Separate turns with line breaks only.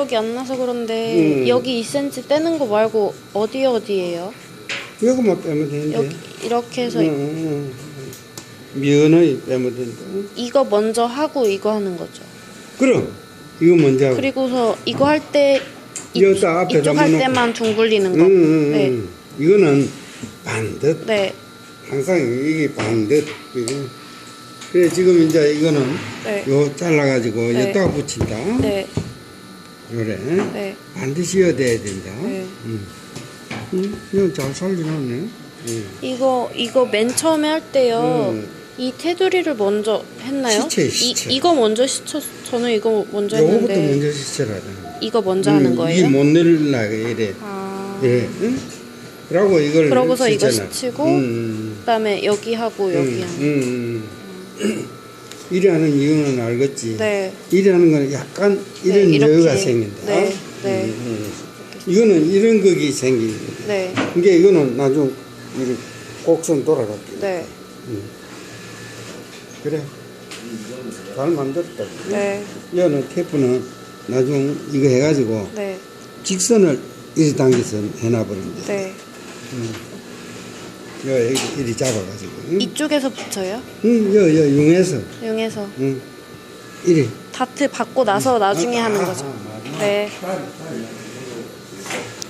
기억이 안 나서 그런데
음.
여기 2cm 떼는 거 말고 어디 어디예요?
이거만 빼면 되는데.
여기 이렇게 해서
응, 응, 응. 면을 빼면 된다.
이거 먼저 하고 이거 하는 거죠.
그럼 이거 먼저 하고.
그리고 이거 할 때
이거 딱 앞에다
이쪽 할
놓고.
때만 둥글리는
응,
거.
응,
네.
응. 이거는 반듯.
네.
항상 이게 반듯. 이거. 그래 지금 이제 이거는
네.
요 잘라가지고
네.
여기다가 붙인다.
네.
요래.
네.
반드시 여대야 된다.
네.
응. 응, 이거 잘 살려놨네. 응.
이거 이거 맨 처음에 할 때요.
음.
이 테두리를 먼저 했나요?
시체, 시체.
이 이거 먼저 시쳤 저는 이거 먼저
요거부터
했는데
먼저 시켜라.
이거 먼저 하는 거예요?
이못 내리려고 이래.
아.
예. 응? 그러고 이걸
그러고서 이거. 시치고
음,
그다음에 여기 하고 여기
음. 음, 음. 이래 하는 이유는 알겠지.
네.
이래 하는 거는 약간
네,
이런
이렇게.
여유가 생긴다.
네, 네.
음, 음. 이거는 이런 극이 생기는 거야.
네.
이게 이거는 나중 이렇게 곡선 돌아갈게.
네.
그래. 잘 만들었다.
네.
이거는 테이프는 나중 이거 해가지고
네.
직선을 이리 당겨서 해놔버리면 돼.
네.
여 이리, 이리 잡아가지고. 응?
이쪽에서 붙여요?
응, 여, 여, 융해서.
용해서
응. 이리.
다트 받고 나서 나중에
아,
하는
아,
거죠.
아.
네.
빨리, 빨리.